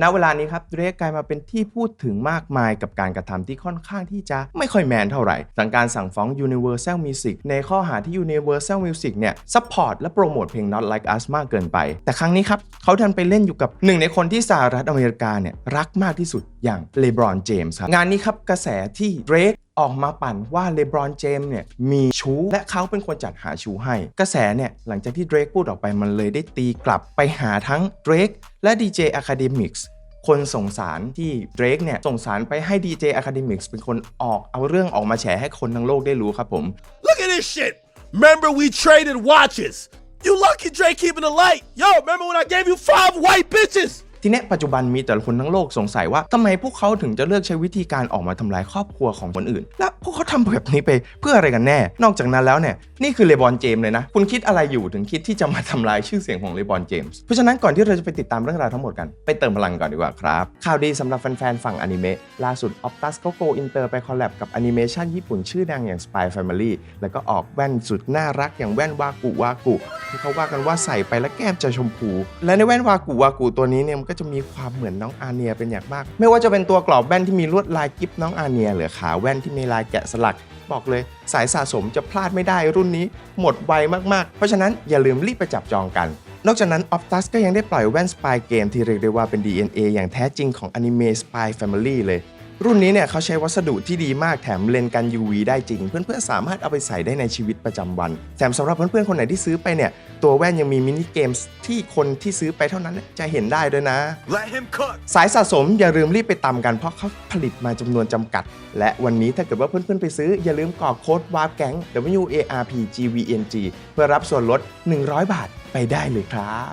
ณเวลานี้ครับเดรกกลายมาเป็นที่พูดถึงมากมายกับการกระทำที่ค่อนข้างที่จะไม่ค่อยแมนเท่าไหร่หลังการสั่งฟ้อง Universal Music ในข้อหาที่ Universal Music เนี่ยซัพพอร์ตและโปรโมทเพลง Not Like Us มากเกินไป แต่ครั้งนี้ครับเขาดันไปเล่นอยู่กับหนึ่งในคนที่สหรัฐอเมริกาเนี่ยรักมากที่สุดอย่างเลบรอนเจมส์ครับงานนี้ครับกระแสที่เดรก ออกมาปั่นว่าเลบรอนเจมเนี่ยมีชู้และเขาเป็นคนจัดหาชู้ให้ กระแสเนี่ยหลังจากที่เดรกพูดออกไปมันเลยได้ตีกลับไปหาทั้งเดรกและ DJ Academics คนส่งสารที่เดรกเนี่ยส่งสารไปให้ DJ Academics เป็นคนออกเอาเรื่องออกมาแฉให้คนทั้งโลกได้รู้ครับผม Look at this shit. Remember we traded watches. You lucky Drake keeping the light. Yo, remember when I gave you five white bitches? ทีเนี้ยปัจจุบันมีแต่ละคนทั้งโลกสงสัยว่าทำไมพวกเขาถึงจะเลือกใช้วิธีการออกมาทำลายครอบครัวของคนอื่น และพวกเขาทำแบบนี้ไปเพื่ออะไรกันแน่ นอกจากนั้นแล้วเนี่ยนี่คือเลบอนเจมส์เลยนะ คุณคิดอะไรอยู่ถึงคิดที่จะมาทำลายชื่อเสียงของเลบอนเจมส์เพราะฉะนั้นก่อนที่เราจะไปติดตามเรื่องราวทั้งหมดกันไปเติมพลังก่อนดีกว่าครับข่าวดีสำหรับแฟนๆฝั่งอนิเมะล่าสุด Optus เขาโกอินเตอร์ไปคอลแลบกับแอนิเมชันญี่ปุ่นชื่อดังอย่าง Spy Family แล้วก็ออกแว่นสุดน่ารักอย่างแว่นวากุวากุที่เขาว่ากันว่าใส่ไปแล้วแก้มจะชมพู และในแว่นวากุวากุตัวนี้เนี่ยมันก็จะมีความเหมือนน้องอาเนียเป็นอย่างมาก ไม่ว่าจะเป็นตัวกรอบแว่นที่มีลวดลายกิฟน้องอาเนีย หรือขาแว่นที่มีลายแกะสลัก บอกเลยสายสะสมจะพลาดไม่ได้รุ่นนี้หมดไวมากๆ เพราะฉะนั้นอย่าลืมรีบไปจับจองกันนอกจากนั้น Optus ก็ยังได้ปล่อยแว่นสปายเกมที่เรียกได้ว่าเป็น DNA อย่างแท้จริงของอนิเมะ Spy Family เลย รุ่นนี้เนี่ยเขาใช้วัสดุที่ดีมากแถมเลนส์กัน UV ได้จริง เพื่อนๆสามารถเอาไปใส่ได้ในชีวิตประจำวันแถมสำหรับเพื่อนๆคนไหนที่ซื้อไปเนี่ย ตัวแว่นยังมีมินิเกมส์ที่คนที่ซื้อไปเท่านั้นจะเห็นได้ด้วยนะ Let him cook. สายสะสมอย่าลืมรีบไปตามกันเพราะเขาผลิตมาจำนวนจำกัด และวันนี้ถ้าเกิดว่าเพื่อนๆไปซื้อ อย่าลืมกรอกโค้ดวาร์ปแก๊ง W A R P G V N G เพื่อรับส่วนลด 100 บาทไปได้เลยครับ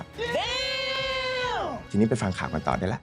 ทีนี้ไปฟังข่าวกันต่อได้ละ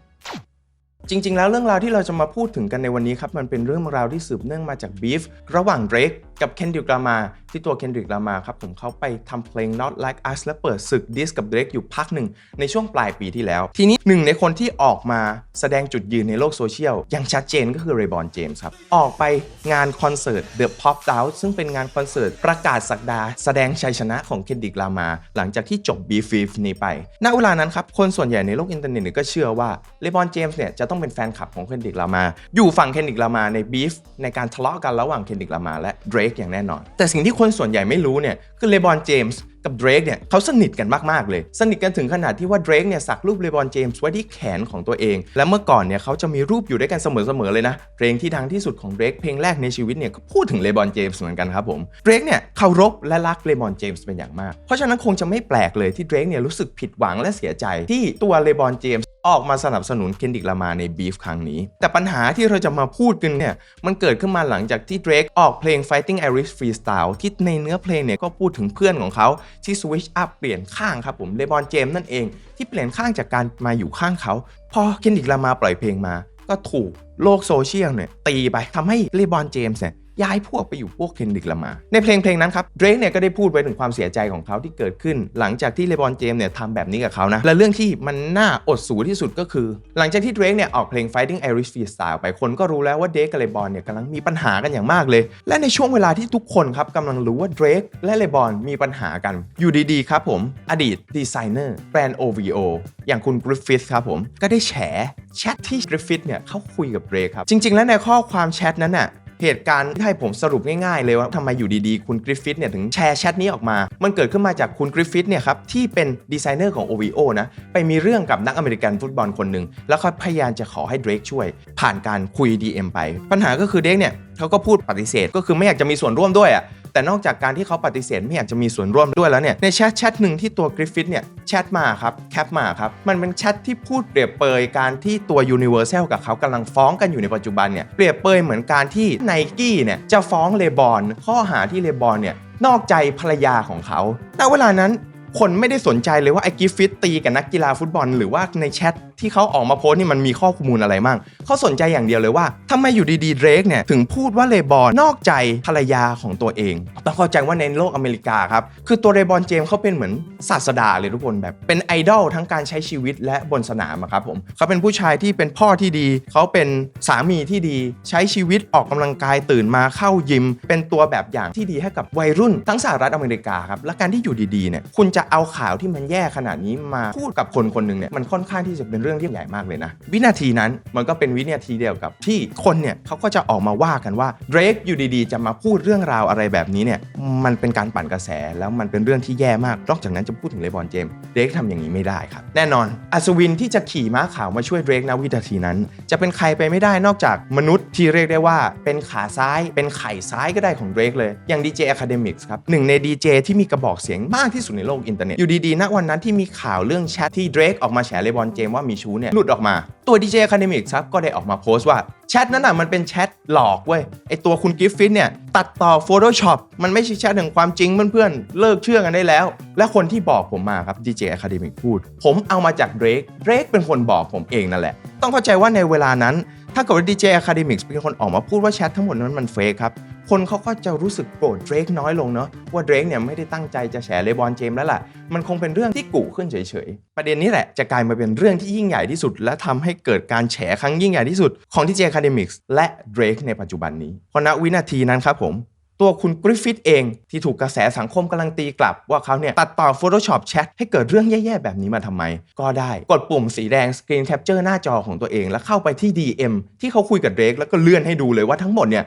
จริง ๆ แล้วเรื่องราวที่เราจะมาพูดถึงกันในวันนี้ครับ มันเป็นเรื่องราวที่สืบเนื่องมาจากบีฟระหว่างเดรกกับเคนดิกลามาที่ตัวเคนดิกลามาครับผมเขาไปทำเพลง Not Like Us และเปิดศึกดิสกับเดรกอยู่พักหนึ่งในช่วงปลายปีที่แล้ว ทีนี้หนึ่งในคนที่ออกมาแสดงจุดยืนในโลกโซเชียลอย่างชัดเจนก็คือเรย์บอนเจมส์ครับ ออกไปงานคอนเสิร์ต The Pop d o u t ซึ่งเป็นงานคอนเสิร์ตประกาศสักดา แสดงชัยชนะของเคนดิกลามา หลังจากที่จบบีฟีฟนี้ไปณเวลานั้นครับคนส่วนใหญ่ในโลกอินเทอร์เน็ตก็เชื่อว่าเรย์บอนเจมส์เนี่ยจะต้องเป็นแฟนคลับของเคนดิกลามา อยู่ฝั่งเคนดิกลามาในบีฟในการทะเลาะกันระหว่างเคนดิกลามาและเดรกอย่างแน่นอน แต่สิ่งที่คนส่วนใหญ่ไม่รู้เนี่ยคือเลบอนเจมส์กับเดรกเนี่ยเขาสนิทกันมาก ๆ เลย สนิทกันถึงขนาดที่ว่าเดรกเนี่ยสักรูปเลบอนเจมส์ไว้ที่แขนของตัวเอง และเมื่อก่อนเนี่ยเขาจะมีรูปอยู่ด้วยกันเสมอ ๆ เลยนะ เพลงที่ดังที่สุดของเดรกเพลงแรกในชีวิตเนี่ยก็พูดถึงเลบอนเจมส์เหมือนกันครับผมเดรกเนี่ยเคารพและรักเลบอนเจมส์เป็นอย่างมาก เพราะฉะนั้นคงจะไม่แปลกเลยที่เดรกเนี่ยรู้สึกผิดหวังและเสียใจที่ตัวเลบอนเจมส์ ออกมาสนับสนุนเคนดิกลามาในบีฟครั้งนี้ แต่ปัญหาที่เราจะมาพูดกันเนี่ย มันเกิดขึ้นมาหลังจากที่เดรกออกเพลง Fighting Irish Freestyle ที่ในเนื้อเพลงเนี่ยก็พูดถึงเพื่อนของเขาที่ switch up เปลี่ยนข้างครับผมเลบอนเจมส์นั่นเอง ที่เปลี่ยนข้างจากการมาอยู่ข้างเขา พอเคนดิกลามาปล่อยเพลงมา ก็ถูกโลกโซเชียลเนี่ยตีไปทำให้เลบอนเจมส์เนี่ย ย้ายพวกไปอยู่พวกเคนดิกลามา ในเพลงเพลงนั้นครับเดรกเนี่ยก็ได้พูดไว้ถึงความเสียใจของเขาที่เกิดขึ้น หลังจากที่เลบอนเจมเนี่ยทำแบบนี้กับเขานะ และเรื่องที่มันน่าอดสูที่สุดก็คือ หลังจากที่เดรกเนี่ยออกเพลง Fighting Irish Freestyle ไปคนก็รู้แล้วว่าเดรกกับเลบอนเนี่ยกำลังมีปัญหากันอย่างมากเลย และในช่วงเวลาที่ทุกคนครับกำลังรู้ว่าเดรกและเลบอนมีปัญหากันอยู่ดีๆครับผมอดีตดีไซเนอร์แบรนด์ OVO อย่างคุณกริฟฟิธครับผมก็ได้แฉแชทที่กริฟฟิธเนี่ยเขาคุยกับเดรกครับจริง ๆ แล้วในข้อความแชทนั้นน่ะ เหตุการณ์ที่ให้ผมสรุปง่ายๆ เลยว่าทำไมอยู่ดีๆ คุณกริฟฟิธเนี่ยถึงแชร์แชทนี้ออกมา มันเกิดขึ้นมาจากคุณกริฟฟิธเนี่ยครับที่เป็นดีไซเนอร์ของ OVO นะ ไปมีเรื่องกับนักอเมริกันฟุตบอลคนหนึ่งแล้วเขาพยายามจะขอให้เดรกช่วย ผ่านการคุย DM ไป ปัญหาก็คือเดรกเนี่ย เขาก็พูดปฏิเสธ ก็คือไม่อยากจะมีส่วนร่วมด้วยอะแต่นอกจากการที่เขาปฏิเสธไม่อยากจะมีส่วนร่วมด้วยแล้วเนี่ยในแชทแชทหนึ่งที่ตัวกริฟฟิธเนี่ยแชทมาครับแคปมาครับมันเป็นแชทที่พูดเปรียบเปยการที่ตัว Universal กับเขากำลังฟ้องกันอยู่ในปัจจุบันเนี่ยเปรียบเปยเหมือนการที่ไนกี้เนี่ยจะฟ้องเลบอนข้อหาที่เลบอนเนี่ยนอกใจภรรยาของเขาณเวลานั้น คนไม่ได้สนใจเลยว่าไอ้กิฟฟิตตีกับนักกีฬาฟุตบอล หรือว่าในแชทที่เขาออกมาโพสต์นี่มันมีข้อมูลอะไรมั่งเขาสนใจอย่างเดียวเลยว่าทำไมอยู่ดีๆเดรกเนี่ยถึงพูดว่าเลบอนนอกใจภรรยาของตัวเองต้องเข้าใจว่าในโลกอเมริกาครับ คือตัวเลบอนเจมส์เขาเป็นเหมือนศาสดาเลยทุกคนแบบ เป็นไอดอลทั้งการใช้ชีวิตและบนสนามครับผมเขาเป็นผู้ชายที่เป็นพ่อที่ดี เขาเป็นสามีที่ดีใช้ชีวิตออกกำลังกายตื่นมาเข้ายิม เป็นตัวแบบอย่างที่ดีให้กับวัยรุ่นทั้งสหรัฐอเมริกาครับและการที่อยู่ดีๆเนี่ยคุณจะเอาข่าวที่มันแย่ขนาดนี้มาพูดกับคนคนหนึ่งเนี่ยมันค่อนข้างที่จะเป็นเรื่องที่ใหญ่มากเลยนะ วินาทีนั้นมันก็เป็นวินาทีเดียวกับที่คนเนี่ยเขาก็จะออกมาว่ากันว่าเดรกอยู่ดีๆ จะมาพูดเรื่องราวอะไรแบบนี้เนี่ยมันเป็นการปั่นกระแสแล้วมันเป็นเรื่องที่แย่มาก นอกจากนั้นจะพูดถึงเลบอนเจมส์เดรกทำอย่างนี้ไม่ได้ครับ แน่นอน อัศวินที่จะขี่ม้าขาวมาช่วยเดรกณวินาทีนั้น จะเป็นใครไปไม่ได้นอกจากมนุษย์ที่เรียกได้ว่าเป็นขาซ้ายเป็นไข่ซ้ายก็ได้ของเดรกเลยอย่าง DJ Academics ครับหนึ่งใน DJ ที่มีกระบอกเสียงมากที่สุดในโลกอินเทอร์เน็ตอยู่ดีๆณวันนั้นที่มีข่าวเรื่องแชทที่เดรกออกมาแฉเลบอนเจมส์ว่ามีชู้เนี่ยหลุดออกมา ตัว DJ Academics ครับก็ได้ออกมาโพสต์ว่าแชทนั้นน่ะมันเป็นแชทหลอกเว้ยไอตัวคุณกิฟฟินเนี่ยตัดต่อ Photoshop มันไม่ใช่แชทแห่งความจริงเพื่อนๆ เลิกเชื่อกันได้แล้ว และคนที่บอกผมมาครับ DJ Academic พูด ผมเอามาจากเดรกเดรกเป็นคนบอกผมเองนั่นแหละ ต้องเข้าใจว่าในเวลานั้น ถ้าเกิดว่าดีเจอะคาเดมิกเป็นคนออกมาพูดว่าแชททั้งหมดนั้นมันเฟกครับ คนเขาก็จะรู้สึกโกรธเดรกน้อยลงเนาะว่าเดรกเนี่ยไม่ได้ตั้งใจจะแฉเลบอนเจมส์แล้วล่ะ มันคงเป็นเรื่องที่กุขึ้นเฉยๆ ประเด็นนี้แหละจะกลายมาเป็นเรื่องที่ยิ่งใหญ่ที่สุด และทำให้เกิดการแฉครั้งยิ่งใหญ่ที่สุดของดีเจอะคาเดมิกและเดรกในปัจจุบันนี้เพราะณวินาทีนั้นครับผม ตัวคุณกริฟฟิธเองที่ถูกกระแสสังคมกำลังตีกลับ ว่าเขาเนี่ยตัดต่อ Photoshop แชทให้เกิดเรื่องแย่ๆ แบบนี้มาทำไม ก็ได้กดปุ่มสีแดง Screen Capture หน้าจอของตัวเอง แล้วเข้าไปที่ DM ที่เขาคุยกับเดรกแล้วก็เลื่อนให้ดูเลยว่าทั้งหมดเนี่ย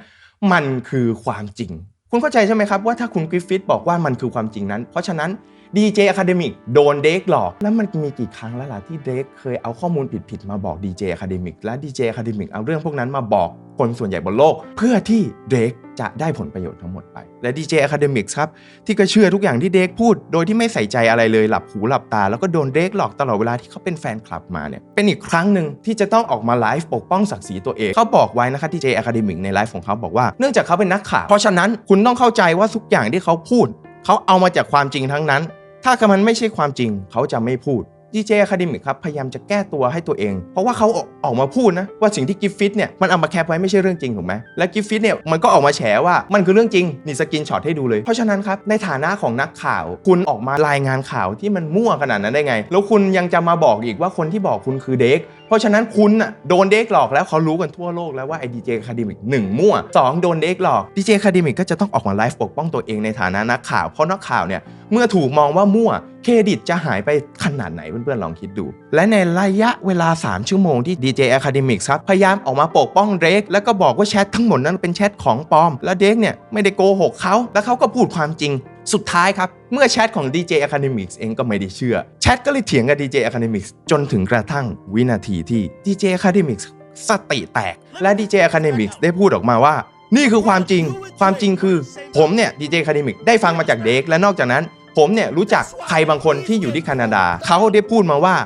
มันคือความจริง คุณเข้าใจใช่ไหมครับว่าถ้าคุณกริฟฟิธบอกว่ามันคือความจริงนั้น เพราะฉะนั้น DJ Academic โดนเดกหลอก แล้วมันมีกี่ครั้งแล้วล่ะที่เดกเคยเอาข้อมูลผิดๆมาบอก DJ Academic และ DJ Academic เอาเรื่องพวกนั้นมาบอก คนส่วนใหญ่บนโลก เพื่อที่เดกจะได้ผลประโยชน์ทั้งหมดไป และ DJ Academic ครับ ที่ก็เชื่อทุกอย่างที่เดกพูด โดยที่ไม่ใส่ใจอะไรเลยหลับหูหลับตา แล้วก็โดนเดกหลอกตลอดเวลาที่เขาเป็นแฟนคลับมาเนี่ยเป็นอีกครั้งหนึ่งที่จะต้องออกมาไลฟ์ปกป้องศักดิ์ศรีตัวเอง เขาบอกไว้นะคะ DJ Academic ในไลฟ์ของเขาบอกว่าเนื่องจากเขาเป็นนักข่าวเพราะฉะนั้นคุณต้องเข้าใจว่าทุกอย่างที่เขาพูด เขาเอามาจากความจริงทั้งนั้น ถ้ามันไม่ใช่ความจริงเขาจะไม่พูด DJ Academic ครับพยายามจะแก้ตัวให้ตัวเอง เพราะว่าเขาออกออกมาพูดนะว่าสิ่งที่กิฟฟิตเนี่ยมันเอามาแคปไว้ไม่ใช่เรื่องจริงถูกไหมและกิฟฟิตเนี่ยมันก็ออกมาแฉว่ามันคือเรื่องจริงนี่สกินช็อตให้ดูเลย เพราะฉะนั้นครับในฐานะของนักข่าว คุณออกมารายงานข่าวที่มันมั่วขนาดนั้นได้ไง แล้วคุณยังจะมาบอกอีกว่าคนที่บอกคุณคือเด็ก เพราะฉะนั้นคุณน่ะโดนเด็กหลอกแล้วเขารู้กันทั่วโลกแล้วว่าไอ้ดีเจคาดิมิกหนึ่งมั่วสองโดนเด็กหลอกดีเจคาดิมิกก็จะต้องออกมาไลฟ์ปกป้องตัวเองในฐานะนักข่าว เพราะนักข่าวเนี่ยเมื่อถูกมองว่ามั่วเครดิตจะหายไปขนาดไหนเพื่อนๆลองคิดดู และในระยะเวลา 3 ชั่วโมงที่ DJ Academic ครับพยายามออกมาปกป้องเดรกแล้วก็บอกว่าแชททั้งหมดนั้นเป็นแชทของปลอม แล้วเดรกเนี่ยไม่ได้โกหกเขา แล้วเขาก็พูดความจริง สุดท้ายครับ เมื่อแชทของ DJ Academics เองก็ไม่ได้เชื่อ แชทก็เลยเถียงกับ DJ Academics จนถึงกระทั่งวินาทีที่ DJ Academics สติแตก และ DJ Academics ได้พูดออกมาว่า นี่คือความจริง ความจริงคือ ผมเนี่ย DJ Academic ได้ฟังมาจากเด็กและนอกจากนั้น ผมเนี่ยรู้จักใครบางคนที่อยู่ที่แคนาดา เขาได้พูดมาว่า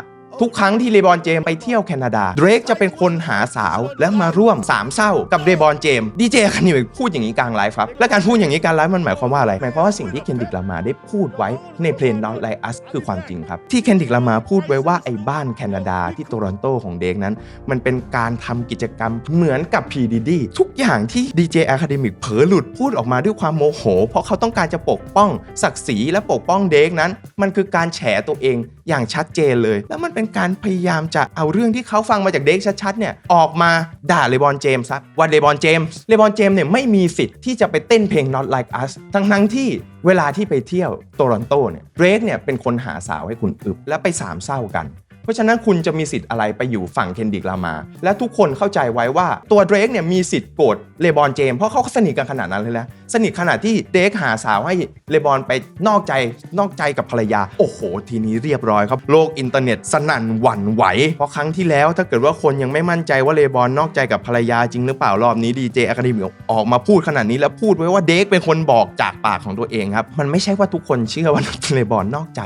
ทุกครั้งที่เลบอนเจมส์ไปเที่ยวแคนาดาเดรกจะเป็นคนหาสาวและมาร่วมสามเศร้ากับเลบอนเจมส์ดีเจคันนิวพูดอย่างนี้กลางไลฟ์ครับ และการพูดอย่างนี้กลางไลฟ์มันหมายความว่าอะไร หมายความว่าสิ่งที่เคนดิกลามาได้พูดไว้ในเพลง Not Like Us คือความจริงครับ ที่เคนดิกลามาพูดไว้ว่าไอ้บ้านแคนาดาที่โตรอนโตของเดกนั้น มันเป็นการทำกิจกรรมเหมือนกับ PDD ทุกอย่างที่ DJ Academic เผลอหลุดพูดออกมาด้วยความโมโห เพราะเขาต้องการจะปกป้องศักดิ์ศรีและปกป้องเดกนั้น มันคือการแฉตัวเองอย่างชัดเจนเลย แล้วมันเป็นการพยายามจะเอาเรื่องที่เขาฟังมาจากเด็กชัดๆเนี่ยออกมาด่าเลบอนเจมส์ครับว่าเลบอนเจมส์เลบอนเจมส์เนี่ยไม่มีสิทธิ์ที่จะไปเต้นเพลง Not Like Us ทั้งๆที่เวลาที่ไปเที่ยวโตลอนโตเนี่ยเดรกเนี่ยเป็นคนหาสาวให้คุณอึบและไปสามเศร้ากัน เพราะฉะนั้นคุณจะมีสิทธิ์อะไรไปอยู่ฝั่งเคนดิกลามา และทุกคนเข้าใจไว้ว่าตัวเดรกเนี่ยมีสิทธิ์โกรธเลบอนเจมเพราะเขาสนิทกันขนาดนั้นเลยนะสนิทขนาดที่เดรกหาสาวให้เลบอนไปนอกใจนอกใจกับภรรยา โอ้โห ทีนี้เรียบร้อยครับ โลกอินเทอร์เน็ตสนั่นหวั่นไหว เพราะครั้งที่แล้วถ้าเกิดว่าคนยังไม่มั่นใจว่าเลบอนนอกใจกับภรรยาจริงหรือเปล่ารอบนี้ดีเจอะคาเดมีออกมาพูดขนาดนี้แล้วพูดไว้ว่าเดกเป็นคนบอกจากปากของตัวเองครับมันไม่ใช่ว่าทุกคนเชื่อว่าเลบอนนอกใจ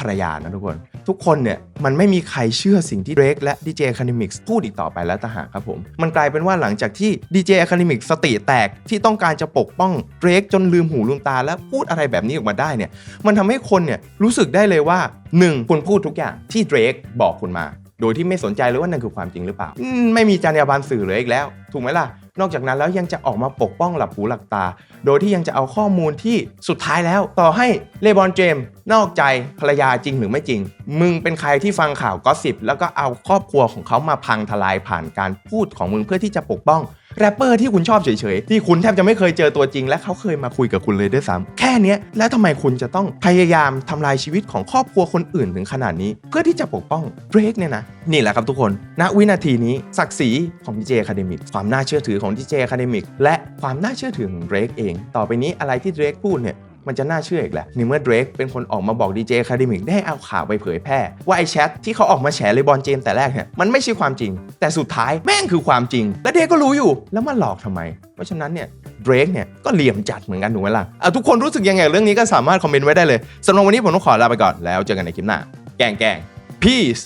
ภรรยานะทุกคน ทุกคนเนี่ยมันไม่มีใครเชื่อสิ่งที่เดรกและ DJ Academics พูดอีกต่อไปแล้วต่หากครับผม มันกลายเป็นว่าหลังจากที่ DJ Academics สติแตกที่ต้องการจะปกป้องเดรกจนลืมหูลืมตา และพูดอะไรแบบนี้ออกมาได้เนี่ยมันทำให้คนเนี่ยรู้สึกได้เลยว่า 1. คุณพูดทุกอย่างที่เดรกบอกคุณมา โดยที่ไม่สนใจเลยว่านั่นคือความจริงหรือเปล่า ไม่มีจรรยาบรรณสื่อเลยอีกแล้ว ถูกไหมล่ะ นอกจากนั้นแล้วยังจะออกมาปกป้องหลับหูหลับตา โดยที่ยังจะเอาข้อมูลที่สุดท้ายแล้ว ต่อให้เลบอนเจมส์นอกใจภรรยาจริงหรือไม่จริง มึงเป็นใครที่ฟังข่าวก็สิบแล้วก็เอาครอบครัวของเขามาพังทลายผ่านการพูดของมึงเพื่อที่จะปกป้อง แรปเปอร์ที่คุณชอบเฉยๆ ที่คุณแทบจะไม่เคยเจอตัวจริง และเขาเคยมาคุยกับคุณเลยด้วยซ้ำแค่นี้แล้วทำไมคุณจะต้องพยายามทำลายชีวิตของครอบครัวคนอื่นถึงขนาดนี้ เพื่อที่จะปกป้องเบรกเนี่ยนะนี่แหละครับทุกคนณวินาทีนี้ศักดิ์ศรีของดีเจคาเดมิกความน่าเชื่อถือของดีเจคาเดมิกและความน่าเชื่อถือของเบรกเอง ต่อไปนี้อะไรที่เบรกพูดเนี่ย มันจะน่าเชื่ออีกแหละในเมื่อเดรกเป็นคนออกมาบอก DJ Academic ได้เอาข่าวไปเผยแพร่ ว่าไอ้แชทที่เขาออกมาแฉเลบอนเจมแต่แรกเนี่ยมันไม่ใช่ความจริง แต่สุดท้ายแม่งคือความจริง และเดรกก็รู้อยู่แล้วมาหลอกทำไม เพราะฉะนั้นเนี่ยเดรกเนี่ยก็เหลี่ยมจัดเหมือนกันถูกไหมล่ะอะทุกคนรู้สึกยังไงเรื่องนี้ก็สามารถคอมเมนต์ไว้ได้เลยสำหรับวันนี้ผมต้องขอลาไปก่อนแล้วเจอกันในคลิปหน้าแกงแกง peace